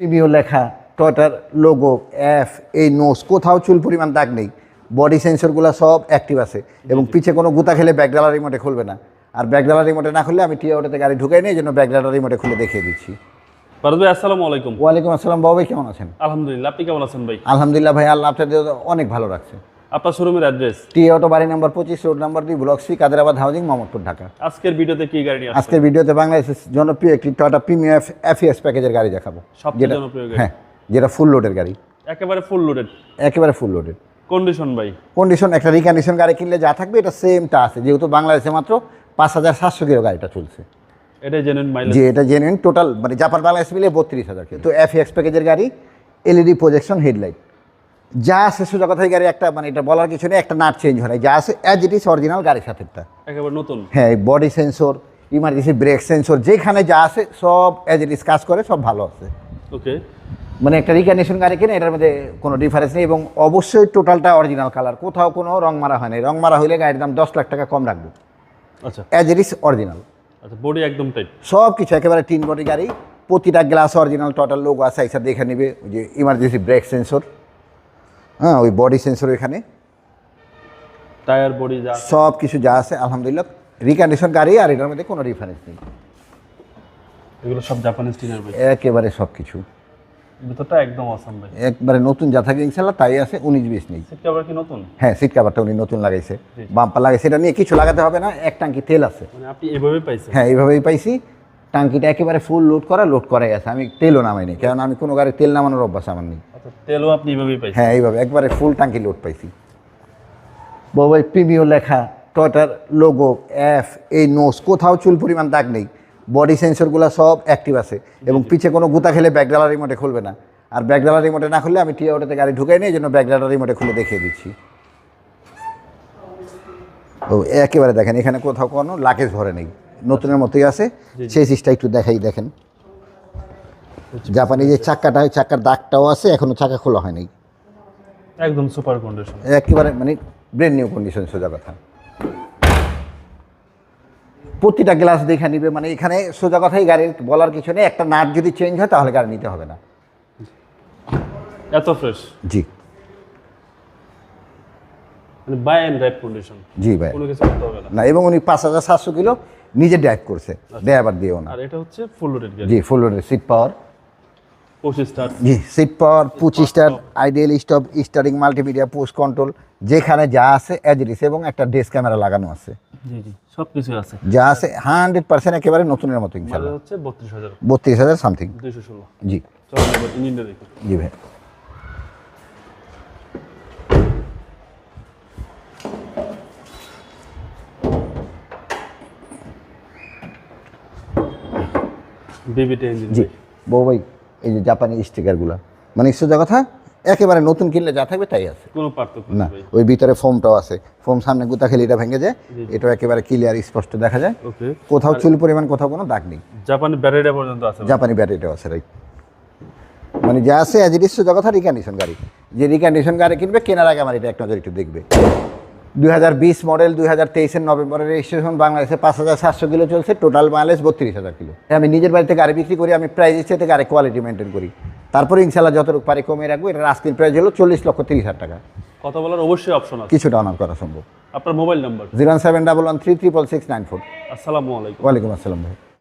Premio লেখা টয়টার logo F এই নোস কোথাও চুল পরিমাণ দাগ নেই। বডি সেন্সরগুলো সব অ্যাক্টিভ আছে এবং পিছে কোনো গুতা খেলে ব্যাকডালার রিমোটে খুলবে না। আর ব্যাকডালার রিমোটে না খুললে আমি টিয়া ওটাতে গাড়ি ঢুকাই নিই এই জন্য ব্যাকডালার রিমোটে খুলে দেখিয়ে দিচ্ছি। ফারুদ ভাই আসসালামু আলাইকুম। ওয়ালাইকুম আসসালাম বাবা ভাই কেমন আছেন? আলহামদুলিল্লাহ আপনি কেমন আছেন ভাই? আলহামদুলিল্লাহ ভাই আল্লাহ আপনাদের অনেক ভালো রাখছে। আপনার শোরুমের অ্যাড্রেস টি অটো বাড়ি নাম্বার পঁচিশ রোড নাম্বার দুই block C Kaderabad housing Mohammadpur Dhaka. আজকের ভিডিওতে কি গাড়ি আজকের ভিডিওতে বাংলাদেশের জনপ্রিয় একটি টয়টা প্রিমিয়াম এফএস প্যাকেজের গাড়ি দেখাবো। সবচেয়ে যেটা জনপ্রিয় হ্যাঁ যেটা ফুল লোডের গাড়ি। একেবারে ফুল লোডেড একেবারে ফুল লোডের কন্ডিশন ভাই? কন্ডিশন একটা রিকন্ডিশন গাড়ি কিনলে যা থাকবে এটা সেমটা আছে। যেহেতু বাংলাদেশে মাত্র পাঁচ হাজার সাতশো কিলো গাড়িটা চলছে। এটাই জেনুইন মাইলেজ এটা জেনুইন টোটাল মানে জাপান বাংলাদেশ মিলে বত্রিশ হাজার কিন্তু এফ এক্স প্যাকেজের গাড়ি এলইডি প্রজেকশন হেডলাইট যা আছে সোজা কথায় গাড়ি একটা মানে এটা বলার কিছু নেই একটা নাট চেঞ্জ হয় না যা আছে অ্যাজ ইট ইস অরিজিনাল গাড়ির সাথেটা একেবারে নতুন। হ্যাঁ body sensor emergency brake sensor যেখানে যা আছে সব অ্যাজ ইট ইস কাজ করে সব ভালো আছে। ওকে। মানে একটা রিকন্ডিশন গাড়ি কিনে এটার মধ্যে কোনো ডিফারেন্স নেই এবং অবশ্যই টোটালটা অরিজিনাল কালার কোথাও কোনো রং মারা হয় নাই। রং মারা হলে গাড়ির দাম দশ লাখ টাকা কম রাখব। আচ্ছা। অ্যাজ ইট ইস অরিজিনাল আচ্ছা বডি একদম টাইট সব কিছু একেবারে তিন বডি গাড়ি। প্রতিটা গ্লাস অরিজিনাল টোটাল লোক আছে এসে দেখে নেবে। যে ইমার্জেন্সি ব্রেক সেন্সর হ্যাঁ ওই বডি সেন্সর এখানে। টায়ার বডি যা সব কিছু যা আছে আলহামদুলিল্লাহ। রিকন্ডিশন গাড়ি আর এটার মধ্যে কোনো ডিফারেন্স নেই। এগুলো সব জাপানিজ টিনার ভাই একেবারে সব কিছু। ভিতরটা একদম অসাম ভাই একবারে নতুন যা থাকে ইনশাল্লাহ তাই আছে উনিশ বিশ নেই। সিট কভার কি নতুন? হ্যাঁ সিট কাভারটা উনি নতুন লাগাইছে। বাম্পার লাগাইছে এটা নিয়ে কিছু লাগাতে হবে না এক টাঙ্কি তেল আছে। মানে আপনি এভাবেই পাইছেন। হ্যাঁ এইভাবেই পাইছি। টাঙ্কিটা একেবারে ফুল লোড করা লোড করাই আছে। আমি তেলও নামাইনি কারণ আমি কোনো গাড়ি তেল নামানোর অভ্যাস আমার নেই। আচ্ছা তেলও আপনি এভাবেই পাইছেন? হ্যাঁ এইভাবে একবারে ফুল টাঙ্কি লোড পাইছি। বাবাই প্রিমিও লেখা টয়টার লোগো এফ এই নোস কোথাও চুল পরিমাণ দাগ নেই। বডি সেন্সরগুলো সব অ্যাক্টিভ আছে। এবং পিছে কোনো গুতা খেলে ব্যাকডালার রিমোটে খুলবে না। আর ব্যাকডালার রিমোটে না খুললে আমি টিয়া ওটাতে গাড়ি ঢুকাই নিই এই জন্য ব্যাকডালার রিমোটে খুলে দেখিয়ে দিচ্ছি। ও একেবারে দেখেন এখানে কোথাও কোনো লাকেজ ভরে নেই। নতুনের মতোই আছে। সেই সিসটা একটু দেখাই দেখেন। জাপানি যে চাক্কাটা হয় চাক্কার দাগটাও আছে এখনও চাকা খোলা হয়নি। একদম সুপার কন্ডিশন। একেবারে মানে ব্রেন নিউ কন্ডিশন সোজা কথা। প্রতিটা গ্লাস দেখে নিবে মানে এখানে সোজা কথাই গাড়ির বলার কিছু নেই একটা নাট যদি চেঞ্জ হয় তাহলে গাড়ি নিতে হবে না। এত ফ্রেশ জি। মানে বাই অ্যান্ড ড্রাইভ কন্ডিশন জি ভাই। কোনো কিছু করতে হবে না। না এবং উনি পাঁচ হাজার সাতশো কিলো নিজে ড্রাইভ করছে। ড্রাইভার দিয়েও না। আর এটা হচ্ছে ফুল লোডেড গাড়ি। জি ফুল সিট পাওয়ার স্টার জি সিট পাওয়ার পঁচিশ star ideal stop steering multimedia control যেখানে যা আছে অ্যাজ ইট ইস এবং একটা ডেস্ক ক্যামেরা লাগানো আছে। জি জি সব কিছু আছে। যা আছে হান্ড্রেড পার্সেন্ট একেবারে নতুনের মতো মানে ইনশাল্লাহ হচ্ছে বত্রিশ হাজার। বত্রিশ হাজার সামথিং দুইশো ষোলো। জি। ইঞ্জিনটা দেখি। জি ভাই। বিবিটি ইঞ্জিন জি বউ ভাই এই যে জাপানি স্টিকারগুলো মানে সোজা কথা একেবারে নতুন কিনলে যা থাকবে তাই আছে। কোনো পার্থক্য না ওই ভিতরে ফোমটাও আছে। ফোম সামনে গুতা খেলে এটা ভেঙে যায় এটাও একেবারে ক্লিয়ার স্পষ্ট দেখা যায়। ওকে কোথাও চুল পরিমাণ কোথাও কোনো দাগ নেই। জাপানি ব্যাটারিটা পর্যন্ত আছে জাপানি ব্যাটারিটাও আছে রাইট মানে যা আছে অ্যাজ ইট ইস সোজা কথা রিকন্ডিশন গাড়ি। যে রিকন্ডিশন গাড়ি কিনবে কেনার আগে আমার এটা এক নজর একটু দেখবে। দুই হাজার বিশ মডেল দুই হাজার তেইশের নভেম্বরের রেজিস্ট্রেশন বাংলাদেশে পাঁচ হাজার সাতশো কিলো চলছে টোটাল মাইলেজ বত্রিশ হাজার কিলো। আমি নিজের বাড়িতে গাড়ি বিক্রি করি আমি প্রাইস ইচ্ছে থেকে আরে কোয়ালিটি মেনটেন করি। তারপরে ইনশাল্লাহ যতটুকু পারি কমিয়ে রাখব এটা আজকের প্রাইস হলো চল্লিশ লক্ষ তিরিশ হাজার টাকা। কথা বলার অবশ্যই অপশন আছে। কিছুটা অনার করা সম্ভব। আপনার mobile number zero seven double one three triple six nine four. আসসালামু আলাইকুম। ওয়ালাইকুম আসসালাম ভাই।